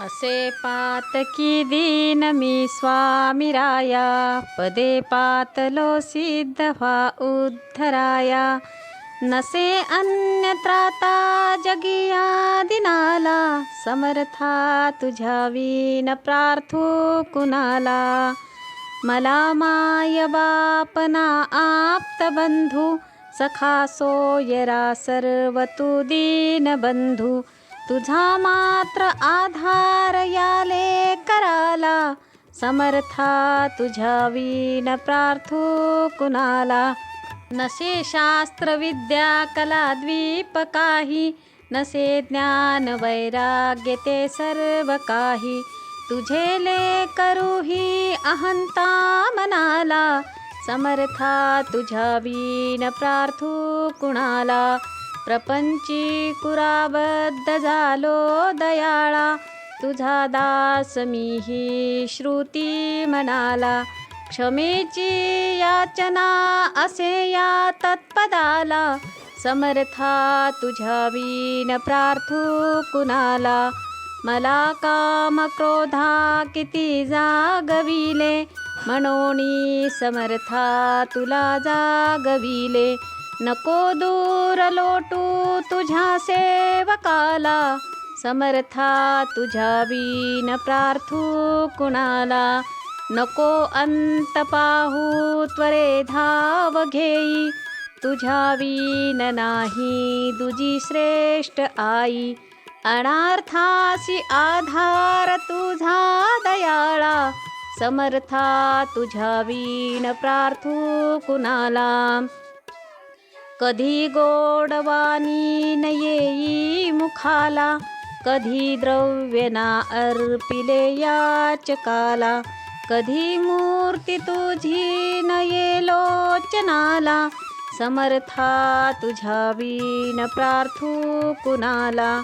असे पातकी दीन मी स्वामी राया पदे पातलो सिद्ध व्हा उद्धराया. नसे अन्य त्राता जगिया दिनाला. समर्था तुझ्या विन प्रार्थू कुणाला. मला माय बापना आप्त बंधू. सखा सोयरा सर्व तू दीन बंधू. तुझा मात्र आधार समर्था तुझ्या विन प्रार्थू कुणाला? नसे शास्त्र विद्या कला द्वीप काही. नसे ज्ञान वैराग्य ते सर्व काही. तुझे ले करूही अहंता मनाला. समर्था तुझ्या वीन प्रार्थू कुणाला? प्रपंची कुराबद्ध झालो दयाळा. तुझा दास मीही श्रुती म्हणाला. क्षमेची याचना असे या तत्पदाला. समर्था तुझ्या वीन प्रार्थू कुणाला मला काम क्रोधा किती जागविले. म्हणोनी समर्था तुला जागविले. नको दूर लोटू तुझ्या सेवकाला. समर्था तुझ्या वीन प्रार्थू कुणाला? नको अंत पाहू त्वरे धाव घेई. तुझ्या वीन नाही दुजी श्रेष्ठ आई. अनार्थासी आधार तुझा दयाळा. समर्था तुझ्या वीन प्रार्थू कुणाला? कधी गोडवानी न येई मुखाला. कधी द्रव्यना अर्पिले याचकाला कधी मूर्ती तुझी न येलोचनाला समर्था तुझ्या वीण प्रार्थू कुणाला?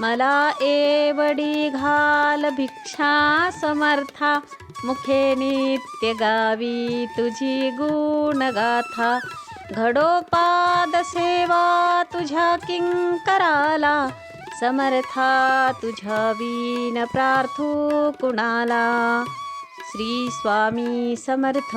मला एवडी घाल भिक्षा समर्था मुखे नित्य गावी तुझी गुणगाथा. घडोपाद सेवा तुझ्या किंकराला समर्था तुझ्या विन प्रार्थो कुणाला? श्री स्वामी समर्थ।